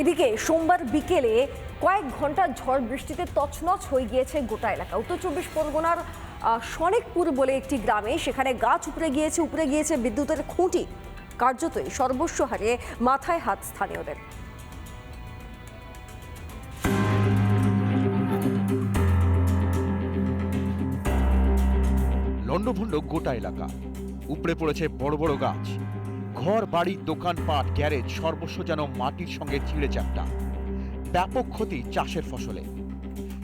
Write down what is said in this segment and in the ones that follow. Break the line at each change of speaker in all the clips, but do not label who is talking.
এদিকে সোমবার বিকেলে কয়েক ঘণ্টা ঝড় বৃষ্টিতে তছনছ হয়ে গিয়েছে গোটা এলাকা। উত্তর চব্বিশ পরগনার আহ, সনেকপুর বলে একটি গ্রামে সেখানে গাছ উপড়ে গিয়েছে উপড়ে গিয়েছে বিদ্যুতের খুঁটি। কার্যতই সর্বস্ব হারিয়ে মাথায় হাত স্থানীয়দের।
লণ্ডভণ্ড গোটা এলাকা। উপড়ে পড়েছে বড় বড় গাছ। ঘর বাড়ি দোকানপাট গ্যারেজ সর্বস্ব যেন মাটির সঙ্গে ছিঁড়ে চাপটা। ব্যাপক ক্ষতি চাষের ফসলে।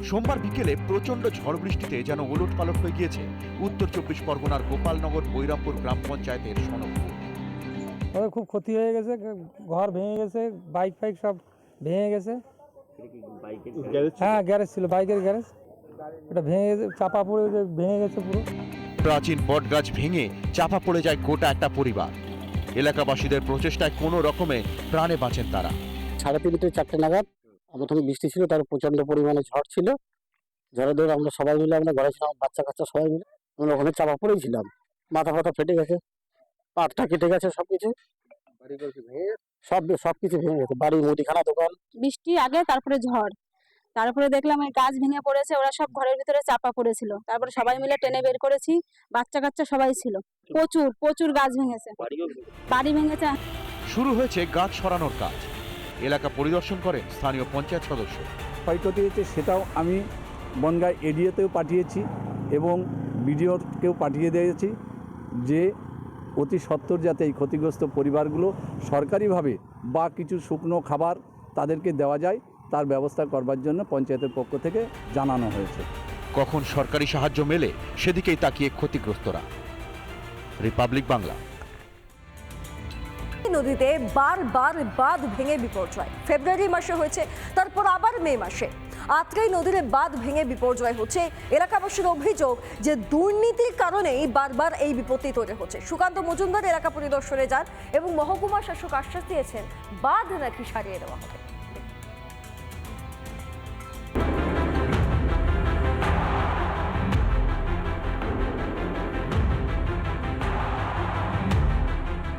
সোমবার বিকেলে প্রচণ্ড ঝড় বৃষ্টিতে যেন ওলট পালট হয়ে গিয়েছে উত্তর চব্বিশ পরগনার গোপালনগর বৈরামপুর গ্রাম পঞ্চায়েতের সনকপুর
ওদের খুব ক্ষতি হয়ে গেছে ঘর ভেঙে গেছে বাইক ফাইক সব ভেঙে গেছে। হ্যাঁ গ্যারেজ ছিল বাইকের গ্যারেজ। এটা ভেঙে গেছে চাপা পড়ে ভেঙে গেছে পুরো।
প্রাচীন বটগাছ ভেঙে চাপা পড়ে যায় গোটা একটা পরিবার। এলাকাবাসীদের প্রচেষ্টায় কোনো রকমে প্রাণে বাঁচেন তারা।
সাড়ে তিনটে চারটে নাগাদ প্রথমে বৃষ্টি ছিল তার প্রচণ্ড পরিমাণে ঝড় ছিল। ঝড়ে ধরে আমরা সবাই মিলে আমরা ঘরে ছিলাম বাচ্চা কাচ্চা সবাই মিলে আমরা ওখানে চাপা পড়েছিলাম মাথা ফাথা ফেটে গেছে পাটটা কেটে গেছে সব কিছু সব সব কিছু ভেঙে গেছে বাড়ি মুদিখানা দোকান।
বৃষ্টি আগে তারপরে ঝড়। তারপরে দেখলাম এই গাছ ভেঙে পড়েছে ওরা সব ঘরের ভিতরে চাপা পড়েছিল। তারপরে সবাই মিলে টেনে বের করেছি বাচ্চা কাচ্চা সবাই ছিল। প্রচুর প্রচুর গাছ ভেঙেছে। বাড়ি ভেঙেছে।
শুরু হয়েছে গাছ সরানোর কাজ। এলাকা পরিদর্শন করেন স্থানীয় পঞ্চায়েত সদস্য।
ক্ষয়ক্ষতি হয়েছে সেটাও আমি বনগাঁ এডিওতেও পাঠিয়েছি এবং বিডিওকেও পাঠিয়ে দিয়েছি যে অতি সত্বর যাতে এই ক্ষতিগ্রস্ত পরিবারগুলো সরকারিভাবে বা কিছু শুকনো খাবার তাদেরকে দেওয়া যায়। তার ব্যবস্থা করবার জন্য পঞ্চায়েতের পক্ষ থেকে জানানো হয়েছে।
কখন সরকারি সাহায্য মেলে সেদিকেই তাকিয়ে ক্ষতিগ্রস্তরা। রিপাবলিক বাংলা।
নদীতে বারবার বাঁধ ভেঙে বিপর্যয়। ফেব্রুয়ারি মাসে হয়েছে তারপর আবার মে মাসে। আত্রাই নদীর বাঁধ ভেঙে বিপর্যয় হচ্ছে এলাকাবাসীর অভিযোগ যে দুর্নীতির কারণেই বারবার এই বিপত্তি তৈরি হচ্ছে। সুকান্ত মজুমদার এলাকা পরিদর্শনে যান এবং মহকুমা শাসক আশ্বাস দিয়েছেন বাঁধ নাকি সারিয়ে দেওয়া হবে।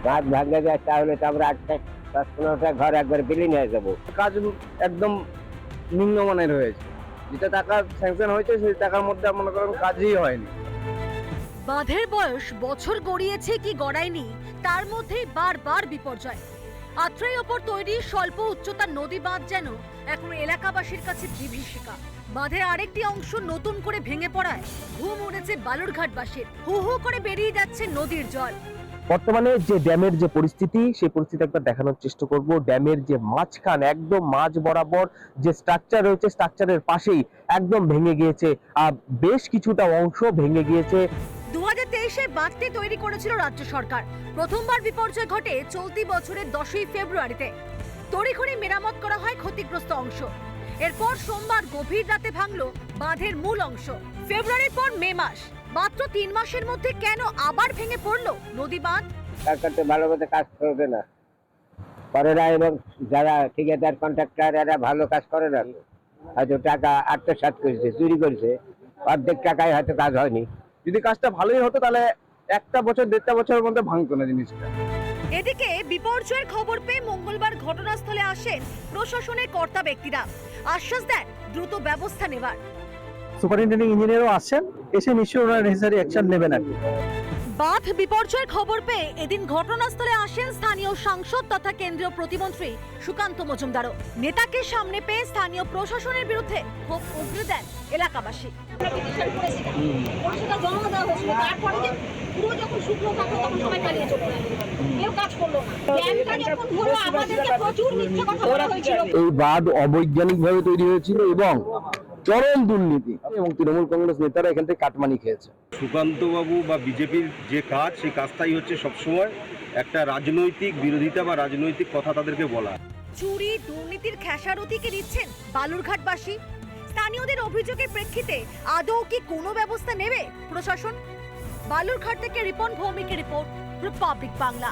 গাছ ভাঙে যায় তাহলে তো আমরা আটটা দশ পনেরোটা ঘর একবার বিলীন হয়ে যাব।
কাজ একদম নিম্নমানের হয়েছে। যেটা টাকা স্যাংশন হয়েছে সেই টাকার মধ্যে মনে করেন কাজই হয়নি।
বাঁধের বয়স বছর গড়িয়েছে কি গড়ায়নি তার মধ্যেই বারবার বিপর্যয়। আত্রাই ওপর তৈরি স্বল্প উচ্চতার নদী বাঁধ যেন এখন এলাকাবাসীর কাছে বিভীষিকা বাঁধের আরেকটি অংশ নতুন করে ভেঙে পড়ায় ঘুম উড়েছে বালুরঘাটবাসীর। হু হু করে বেরিয়ে যাচ্ছে নদীর জল।
বর্তমানে যে ড্যামের যে পরিস্থিতি, সেই পরিস্থিতি একবার দেখানোর চেষ্টা করব। ড্যামের যে মাঝখান, একদম মাঝ বরাবর যে স্ট্রাকচার রয়েছে স্ট্রাকচারের পাশেই একদম ভেঙে গিয়েছে। আর বেশ কিছুটা অংশ ভেঙে গিয়েছে।
দু তেইশে বাঁধটি তৈরি করেছিল রাজ্য সরকার। প্রথমবার বিপর্যয় ঘটে চলতি বছরের দশই ফেব্রুয়ারিতে। তড়িঘড়ি মেরামত করা হয় ক্ষতিগ্রস্ত অংশ। এরপর সোমবার গভীর রাতে ভাঙলো বাঁধের মূল অংশ। ফেব্রুয়ারির পর মে মাস। মাত্র তিন মাসের মধ্যে কেন আবার ভেঙে পড়ল নদী বাঁধ?
সরকার তো ভালো মতো কাজ করবে না। করে না এবং যারা ঠিকাদার কন্ট্রাক্টর এরা ভালো কাজ করে না। হয়তো টাকা আত্মসাৎ করেছে চুরি করেছে। অর্ধেক টাকায় হয়তো কাজ হয়নি।
যদি কাজটা ভালোই হতো তাহলে একটা বছর দেড়টা বছরের মধ্যে ভাঙতো না জিনিসটা।
এদিকে বিপর্যয়ের খবর পেয়ে মঙ্গলবার ঘটনাস্থলে আসেন প্রশাসনের কর্তা ব্যক্তিরা। আশ্বাস দেন দ্রুত ব্যবস্থা নেবার।
সুপারিনটেন্ডিং ইঞ্জিনিয়ারও আসছেন এসে নিশ্চয়ই ওনারা নেসেসারি অ্যাকশন নেবেন আর কি।
বাঁধ বিপর্যয়ের খবর পেয়ে এদিন ঘটনাস্থলে আসেন স্থানীয় সাংসদ তথা কেন্দ্রীয় প্রতিমন্ত্রী সুকান্ত মজুমদারও। নেতাকে সামনে পেয়ে স্থানীয় প্রশাসনের বিরুদ্ধে ক্ষোভ উগরে দেন এলাকাবাসী।
এই বাঁধ অবৈজ্ঞানিকভাবে তৈরি হয়েছিল এবং চরম দুর্নীতি। এবং তৃণমূল কংগ্রেস নেতারা এখান থেকে কাটমানি খেয়েছে।
সুকান্তবাবু বা বিজেপির যে কাজ সেই কাজটাই হচ্ছে সবসময় একটা রাজনৈতিক বিরোধিতা বা রাজনৈতিক কথা তাদেরকে বলা।
চুরি দুর্নীতির খেসারতিকে দিচ্ছেন বালুরঘাটবাসী? স্থানীয়দের অভিযোগের প্রেক্ষিতে আদৌ কি কোনো ব্যবস্থা নেবে প্রশাসন? বালুরঘাট থেকে রিপন ভৌমিকের রিপোর্ট রিপাবলিক বাংলা